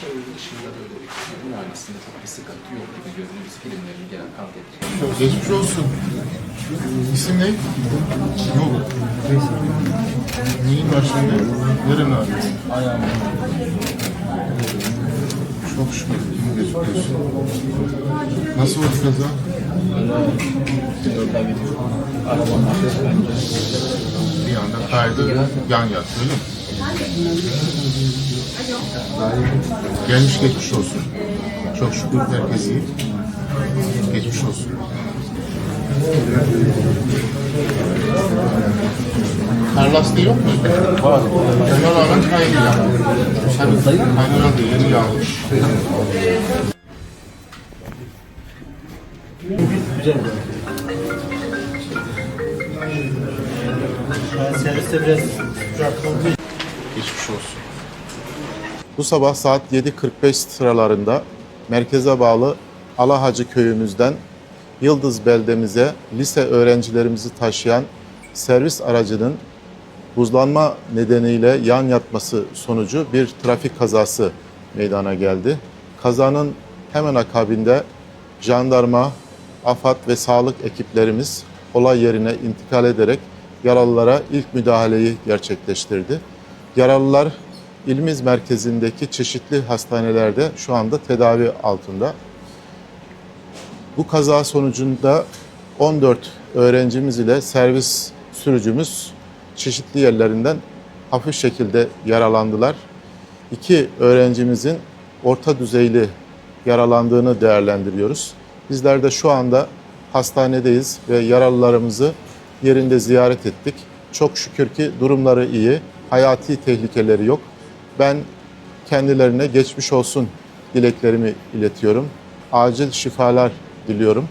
Başarılı dışında böyle mühendisliğinde çok bir sıkıntı yok gibi görünüyor. Biz filmlerini genel kan tetkik Geçmiş olsun. İsim ne? Yok. Neyin var şimdi? Neren ağrıyor? Ayağım Çok şükür. Geçmiş. Nasıl oldu kaza? Bir anda kaydı, yan yattı öyle mi? Gelmiş geçmiş olsun. Çok şükür herkes iyi. Geçmiş olsun. Kar lastiği yok mu? Var. Ona rağmen kaydı ya. Sen kaynanan da yeni yağmış. Yani serviste biraz rahat olduğu Geçmiş olsun. Bu sabah saat 7.45 sıralarında merkeze bağlı Alahacı köyümüzden Yıldız beldemize lise öğrencilerimizi taşıyan servis aracının buzlanma nedeniyle yan yatması sonucu bir trafik kazası meydana geldi. Kazanın hemen akabinde jandarma, AFAD ve sağlık ekiplerimiz olay yerine intikal ederek yaralılara ilk müdahaleyi gerçekleştirdi. Yaralılar İlmiz merkezindeki çeşitli hastanelerde şu anda tedavi altında. Bu kaza sonucunda 14 öğrencimiz ile servis sürücümüz çeşitli yerlerinden hafif şekilde yaralandılar. İki öğrencimizin orta düzeyli yaralandığını değerlendiriyoruz. Bizler de şu anda hastanedeyiz ve yaralılarımızı yerinde ziyaret ettik. Çok şükür ki durumları iyi, hayati tehlikeleri yok. Ben kendilerine geçmiş olsun dileklerimi iletiyorum. Acil şifalar diliyorum.